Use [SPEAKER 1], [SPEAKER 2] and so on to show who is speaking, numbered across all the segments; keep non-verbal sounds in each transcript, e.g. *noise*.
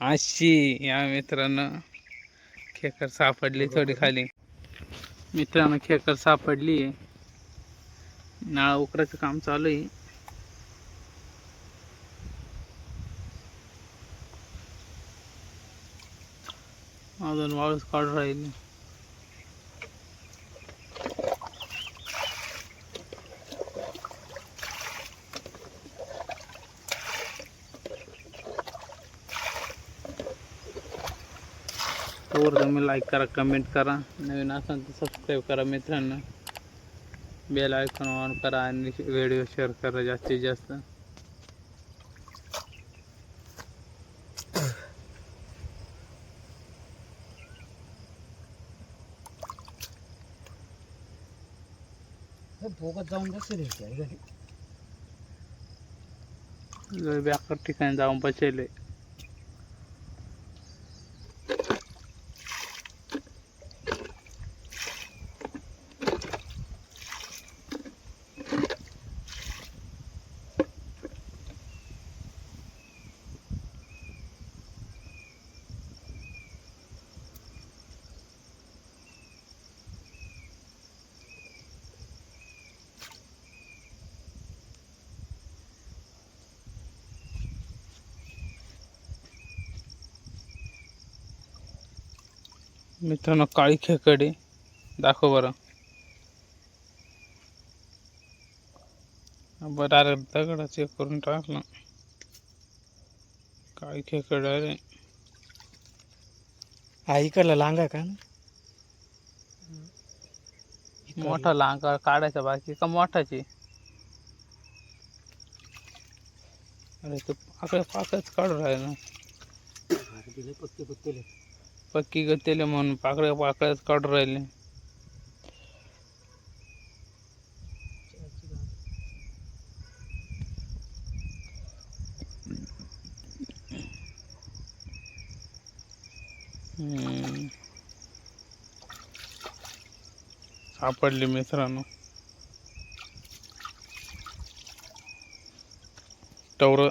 [SPEAKER 1] अशी या मित्रांनो. खेकर सापडली थोडी खाली. मित्रांनो खेकर सापडली. नाळ उकराचं काम चालू आहे. अजून वाळूच काढून राहिली. तर तुम्ही लाईक करा कमेंट करा। नवीन असाल तर सबस्क्राईब करा मित्रांनो। बेल आयकॉन ऑन करा व्हिडिओ शेअर करा जास्त।
[SPEAKER 2] भोगत जाऊन बसेल घरी
[SPEAKER 1] ठिकाणी जाऊन बसले. मित्रांनो काळी खेकडे. दाखव बरं. बरं डायरेक्ट दगडा चेक करून टाकलं. काळी खेकडे अरे
[SPEAKER 2] हा इकडला लांगा का
[SPEAKER 1] मोठा लांका काढायचा बाकी का मोठाची? अरे ते पाकळ पाकच काढून राहिलं.
[SPEAKER 2] पक्के पक्के
[SPEAKER 1] पक्की गतीले म्हणून पाकळ्या पाकळ्याच काढून राहिले. सापडले सापडली मित्रांनो. टवर.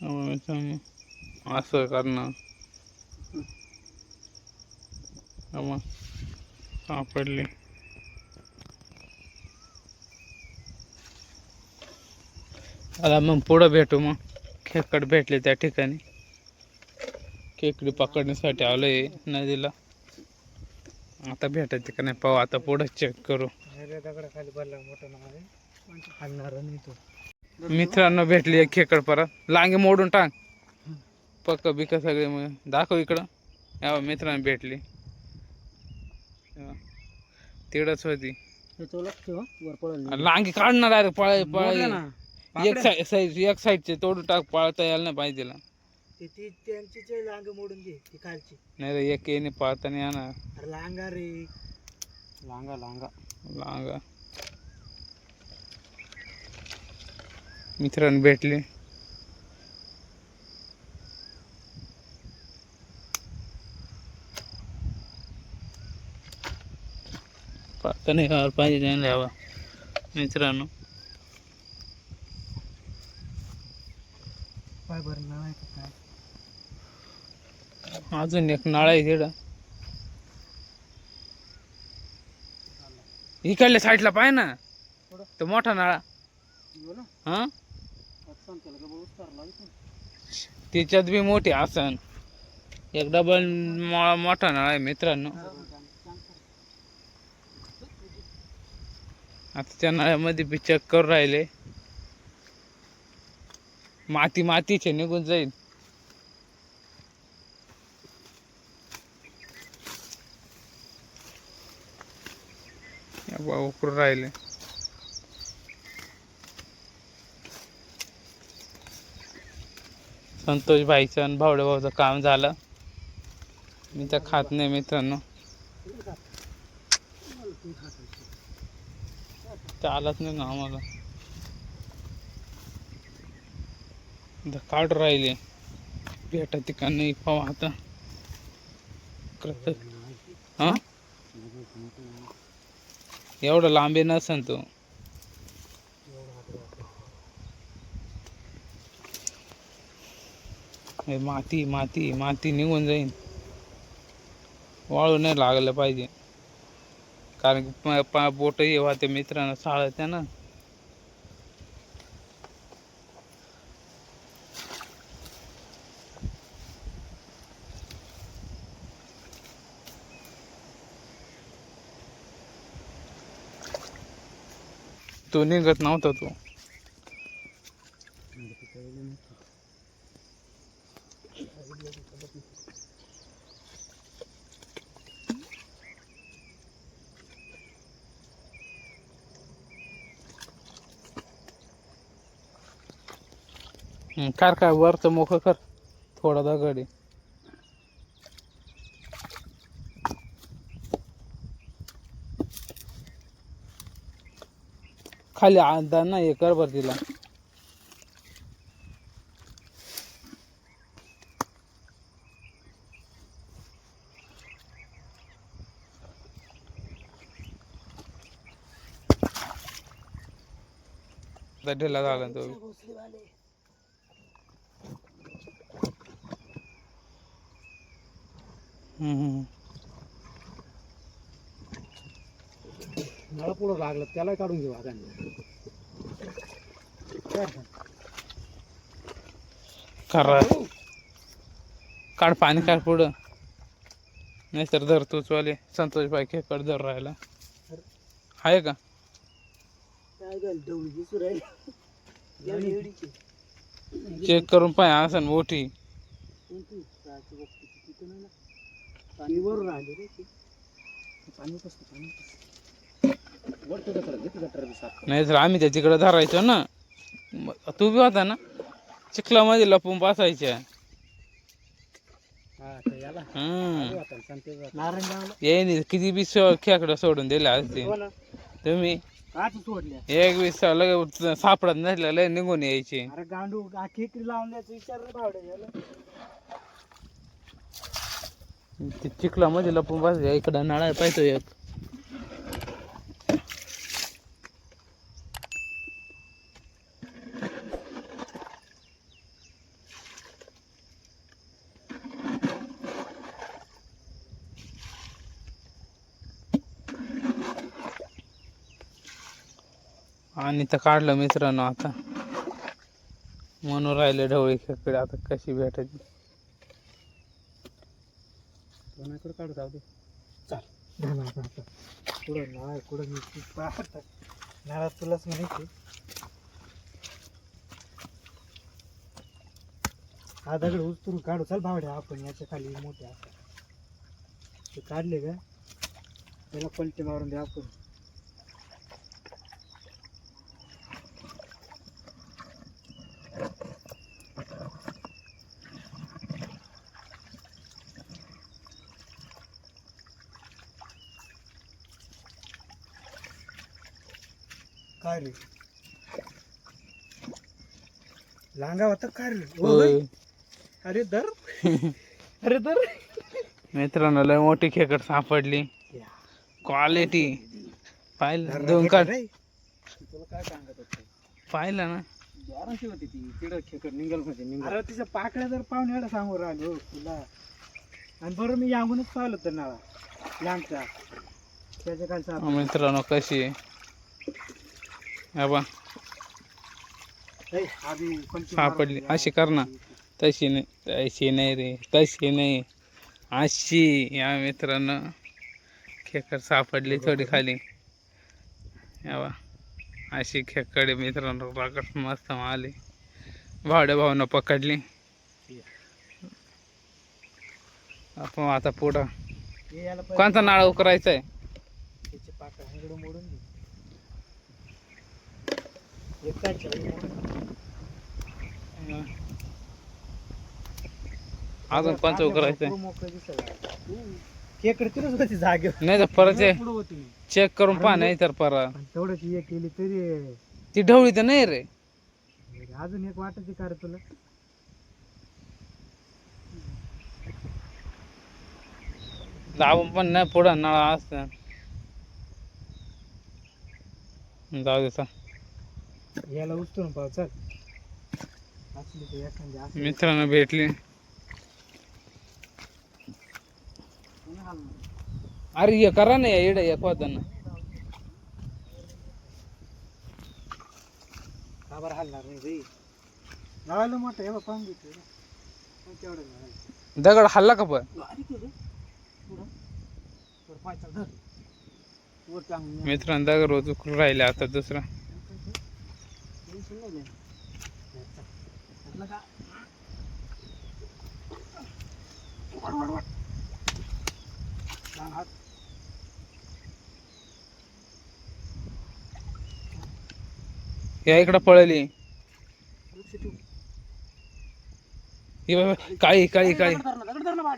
[SPEAKER 1] हो मित्रांनो असं करणं मग. सापडली. आला मग पुढं भेटू मग. खेकड भेटले त्या ठिकाणी. खेकडी पकडण्यासाठी आलोय नदीला. आता भेटायचं का नाही पाहू. आता पुढं चेक करू. मित्रांनो भेटली एक खेकड परत. लांगे मोडून टाक. पक्क बिक सगळे मग. दाखव इकडं. या मित्रांनो भेटली. तिकडंच होती
[SPEAKER 2] वर पडलं
[SPEAKER 1] लांगी काढणार डायरेक्ट पळाय पळाय
[SPEAKER 2] ना
[SPEAKER 1] एक साईड साईड एक साईडचे तोडून टाक पळता यायला नाही पाहिजे तिला.
[SPEAKER 2] ती ती त्यांची जे लांग मोडून घे ती खालची.
[SPEAKER 1] नाही रे एक येणे पळता नाही येणार
[SPEAKER 2] अरे लांगा रे. लांगा लांगा.
[SPEAKER 1] लांगा. मित्रांनो भेटले. नाही यायला पाहिजे नाही यावं मित्रांनो. अजून एक नाळा आहे तिकडं इकडल्या साईडला पाय ना? तो मोठा नाळा.
[SPEAKER 2] हो?
[SPEAKER 1] हा. त्याच्यात बी मोठी आसन. एक डबल मोठा नाळा आहे मित्रांनो. आता त्या नळ्यामध्ये बी चक्कर राहिले. माती मातीचे निघून जाईल. या राहिले. संतोष भाईचं आणि भावडे भाऊचं काम झालं. मी तर खात नाही मित्रांनो. चालत नाही ना आम्हाला. आता काढ राहिले. भेटा तिका नाही पाव आता. हा? एवढं लांबी नसन तो. हे माती माती माती निघून जाईन. वाळू नाही लागलं पाहिजे. कारण की प- पा बोट हे होते मित्रांना साळत्या ना तो निघत नव्हता तो हम्म, कर काय वरचं मोकं कर. थोडा दगड आहे खाली आधा ना हे कर बर तिला. आता ढिला झाला तो हम्म, हम्म.
[SPEAKER 2] नळ पुढं लागलं त्याला काढून घेऊ
[SPEAKER 1] करा. काढ पाणी काढ पुढं. नाही तर धर तूच वाले संतोष बाई खेकड धर राहायला आहे का?
[SPEAKER 2] राहिली.
[SPEAKER 1] चेक करून पाय असं मोठी
[SPEAKER 2] पाणी वरून आले रे ते. पाणी कसं पाणी वरतं गटर घेते गटर बी साफ कर.
[SPEAKER 1] नाही तर आम्ही त्या तिकडे धरायचो ना. तू बी होता ना? चिखलामध्ये लपून बसायच्या.
[SPEAKER 2] हा याला.
[SPEAKER 1] हम्म किती बी सो खेकडं सोडून दिले असते
[SPEAKER 2] हो ना.
[SPEAKER 1] तुम्ही?
[SPEAKER 2] सोडल्या.
[SPEAKER 1] एक वीस लगे सापडत नसल्या लय निघून यायचे.
[SPEAKER 2] अरे गांडू द्यायचं विचार रे भावड्या याला.
[SPEAKER 1] ते चिखलामध्ये लपून बस इकडं नळा पाहिजे एक. आणि तर काढलं मित्रांनो आता. म्हणून राहिले ढवळी खेकडे. आता कशी भेटायची
[SPEAKER 2] कोणाकडे काढू जाऊ दे. चाल. कुठं नाळ कुठं मी पाहत. नाळात तुलाच माहिती हा दगड उचलून काढू. चल भावड्या आपण याच्या खाली मोठे असं ते काढले का? त्याला पलटी मारून द्या आपण. काय रे? लांगा होता काय रे? ओ
[SPEAKER 1] होय.
[SPEAKER 2] बाई. अरे दर. *laughs* अरे दर.
[SPEAKER 1] मित्रांनो लय मोठी खेकड सापडली. क्वालिटी पाहिलं दोन काढ.
[SPEAKER 2] तुला काय सांगत होते?
[SPEAKER 1] पाहिलं ना.
[SPEAKER 2] बाराशे होती ती. तिकडं खेकड निघलमध्ये निघल अरे तिच्या पाकड्या जर पाहून एवढं सांगू राहिलो तुला. आणि बरं मी यागूनच पाहिलं तर नाळा. लांबचा. त्याच्या खालचा
[SPEAKER 1] मित्रांनो कशी आहे? हा बा सापडली. अशी कर ना. तशी नाही तशी नाही रे तशी नाही. अशी या मित्रांनो. खेकड सापडली थोडी खाली. या बा अशी खेकडे मित्रांनो. राकट मस्त आली भावड्या भावनं पकडली. आपण आता पुढं. कोणता नाळा उकरायचा आहे
[SPEAKER 2] त्याचे पाकळ्या इकडं मोडून घे एकाच्या वेळी मोडून घे.
[SPEAKER 1] अजून
[SPEAKER 2] तिथंच होती जागेवर.
[SPEAKER 1] नाही तर परत. चेक करून पहा नाही तर परत
[SPEAKER 2] तेवढंच हे केली तरी
[SPEAKER 1] ती ढवळी तर नाही रे.
[SPEAKER 2] अजून एक वाटत का रे तुला.
[SPEAKER 1] दाबून पण नाही पुढं नळा असत. जाऊ दे.
[SPEAKER 2] याला उचलून पाव चल.
[SPEAKER 1] मित्रांनो भेटले. अरे ये करा ना येड या खोदांना.
[SPEAKER 2] का हलणार नाही मोठं हे पाहून घेतो
[SPEAKER 1] दगड हल्ला का पण? मित्रांनो दगड उचलून राहिले आता दुसरा.
[SPEAKER 2] टेन्शन नाही घ्यायचं. का? हात.
[SPEAKER 1] या इकडं पळली काळी काळी काळी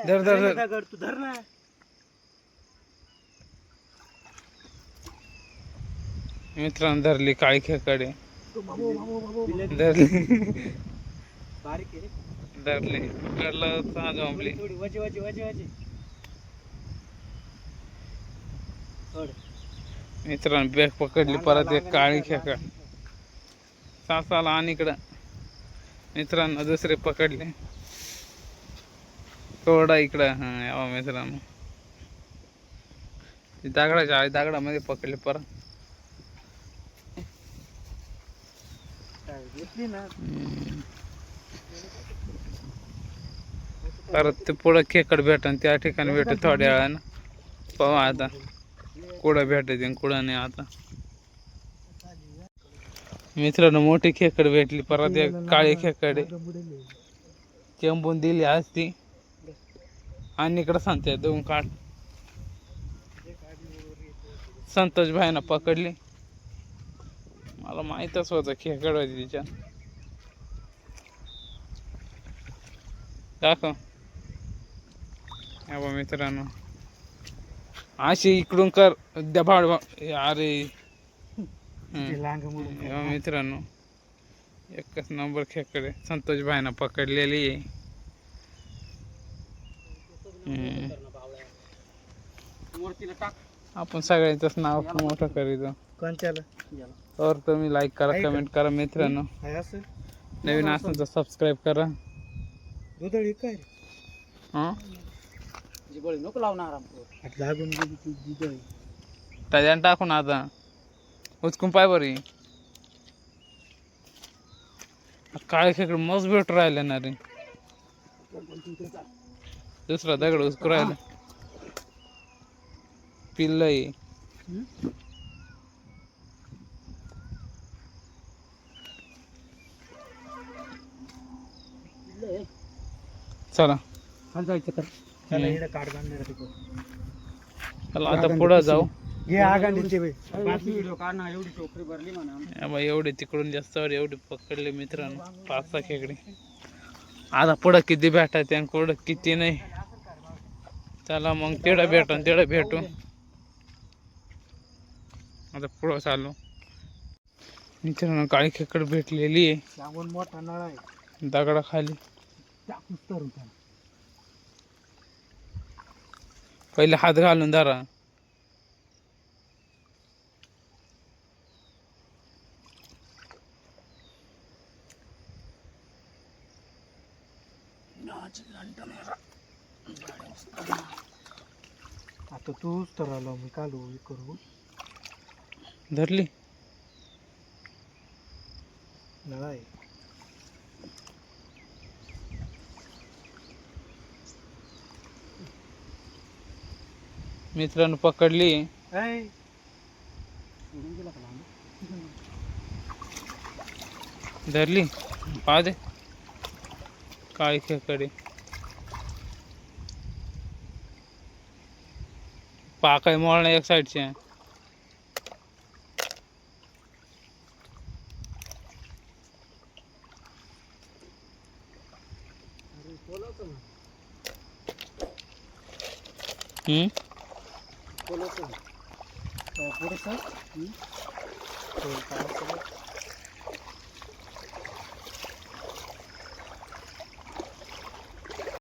[SPEAKER 2] धर धर.
[SPEAKER 1] धर,
[SPEAKER 2] तू धर ना
[SPEAKER 1] मित्रांनो धरली काळी खेकडे. धरली
[SPEAKER 2] बारीक आहे. रे.
[SPEAKER 1] धरली पकडलं सहा जमली
[SPEAKER 2] थोडी वजी वजी वजी वजी. थोड.
[SPEAKER 1] मित्रांनो बॅग पकडली परत एक काळी खेकड. सासाला आणि इकडं. मित्रांनो दुसरे पकडले. थोडा इकडं. हा यावा मित्रांनो. दगडाच्या दगडामध्ये पकडले परत
[SPEAKER 2] घेतली ना
[SPEAKER 1] हम्म. परत ते पुढं खेकड भेटन त्या ठिकाणी भेटत थोड्या वेळानं. पाहू आता. कुठं भेटायचे आणि कुठं नाही आता. मित्रांनो मोठी खेकड भेटली परत एक काळी खेकडे चंबून दिली असती आणि इकडं सांगते दोन काढ. संतोष भाईना पकडली. मला माहीतच होतं खेकड होती तिच्या. दाखव. बा मित्रांनो. अशी इकडून कर दबाड अरे. मित्रांनो. एकच नंबर खेकडे संतोष भाईना पकडलेली आहे. आपण सगळ्यांचंच नाव मोठं करीतो
[SPEAKER 2] कोणत्याला?
[SPEAKER 1] तर तुम्ही लाईक करा? कमेंट करा मित्रांनो.
[SPEAKER 2] असं?
[SPEAKER 1] नवीन असेल तर सबस्क्राईब करा.
[SPEAKER 2] दुधळी काय
[SPEAKER 1] हं?
[SPEAKER 2] जिबळी नको लावणार लागून गेली ती दुधळी.
[SPEAKER 1] त्याच्यानं टाकून आता. उचकून पाय बरी. काळे खेकडे मस्त भेट राहिले ना रे. दुसरा दगड उचकू राहिला. पिल्ल चला.
[SPEAKER 2] जायचं इकडे बांधणार
[SPEAKER 1] चला आता पुढं जाऊ.
[SPEAKER 2] घे आगांडीचे व्हिडिओ काढणार एवढी टोकरी भरली म्हणा.
[SPEAKER 1] या बाई एवढे तिकडून जास्त एवढे पकडले मित्रांनो. पाच सहा खेकडे. आता पुढं किती भेटायचे आणि पुढं किती नाही. चला मग तेवढं भेटू तेवढं भेटू. आता पुढं चालू. मित्रांनो काळी खेकड भेटलेली आहे.
[SPEAKER 2] मोठा नळ आहे.
[SPEAKER 1] दगडाखाली
[SPEAKER 2] टाकूच त्याला
[SPEAKER 1] पहिले हात घालून धरा.
[SPEAKER 2] आता तूच तर आलो मी कालू हे करू.
[SPEAKER 1] धरली. मित्रांनो पकडली? धरली. पहा दे. काळी खेकडे. पाकाय मोळणं एक साईडचे